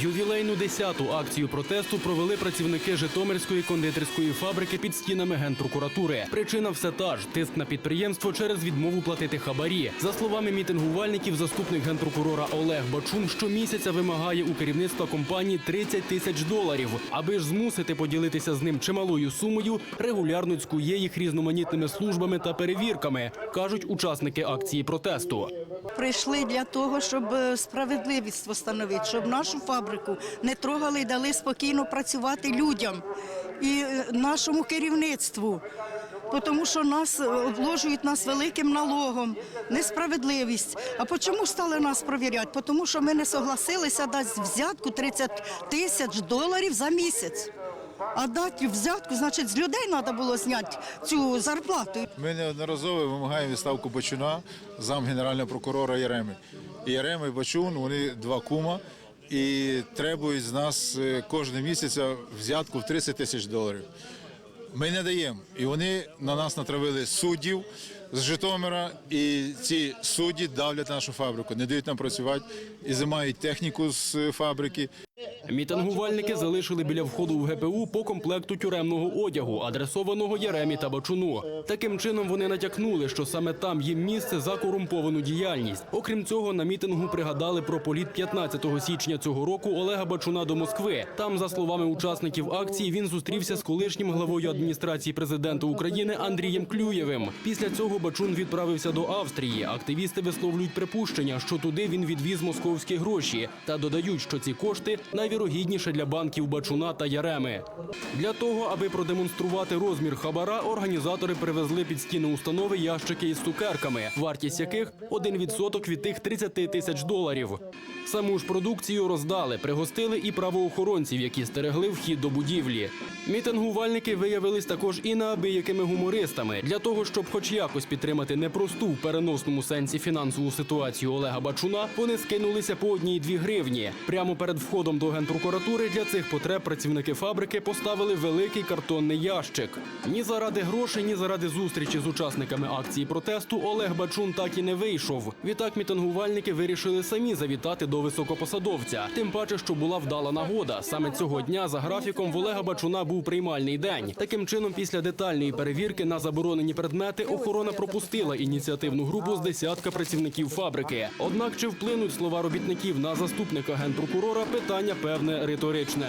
Ювілейну 10-ту акцію протесту провели працівники Житомирської кондитерської фабрики під стінами генпрокуратури. Причина все та ж тиск на підприємство через відмову платити хабарі. За словами мітингувальників, заступник генпрокурора Олег Бачун щомісяця вимагає у керівництва компанії 30 тисяч доларів. Аби ж змусити поділитися з ним чималою сумою, регулярно цькує їх різноманітними службами та перевірками, кажуть учасники акції протесту. Прийшли для того, щоб е, справедливість встановити, щоб нашу фабрику не трогали і дали спокійно працювати людям і е, нашому керівництву. Тому що нас е, обложують нас великим налогом, несправедливість. А чому стали нас провіряти? Тому що ми не согласилися дати взятку 30 тисяч доларів за місяць. А дати взятку, значить, з людей треба було зняти цю зарплату. Ми неодноразово вимагаємо відставку Бачуна, зам генерального прокурора Яреми. І Ярема і Бачун вони два кума і требують з нас е, кожного місяця взятку в 30 тисяч доларів. Ми не даємо. І вони на нас натравили суддів з Житомира, і ці судді давлять нашу фабрику, не дають нам працювати і займають техніку з е, фабрики. Мітингувальники залишили біля входу в ГПУ по комплекту тюремного одягу, адресованого Яремі та Бачуну. Таким чином вони натякнули, що саме там їм місце за корумповану діяльність. Окрім цього, на мітингу пригадали про політ 15 січня цього року Олега Бачуна до Москви. Там, за словами учасників акції, він зустрівся з колишнім главою адміністрації президента України Андрієм Клюєвим. Після цього Бачун відправився до Австрії. Активісти висловлюють припущення, що туди він відвіз московські гроші та додають, що ці кошти найвірогідніше для банків Бачуна та Яреми. Для того, аби продемонструвати розмір хабара, організатори привезли під стіни установи ящики із цукерками, вартість яких 1% від тих 30 тисяч доларів. Саму ж продукцію роздали, пригостили і правоохоронців, які стерегли вхід до будівлі. Мітингувальники виявились також і неабиякими гумористами. Для того, щоб хоч якось підтримати непросту в переносному сенсі фінансову ситуацію Олега Бачуна, вони скинулися по одній-дві гривні. Прямо перед входом до генпрокуратури для цих потреб працівники фабрики поставили великий картонний ящик. Ні заради грошей, ні заради зустрічі з учасниками акції протесту Олег Бачун так і не вийшов. Відтак мітингувальники вирішили самі завітати до високопосадовця. Тим паче, що була вдала нагода. Саме цього дня за графіком в Олега Бачуна був приймальний день. Таким чином, після детальної перевірки на заборонені предмети охорона пропустила ініціативну групу з десятка працівників фабрики. Однак чи вплинуть слова робітників на заступника генпрокурора? Питання певне риторичне.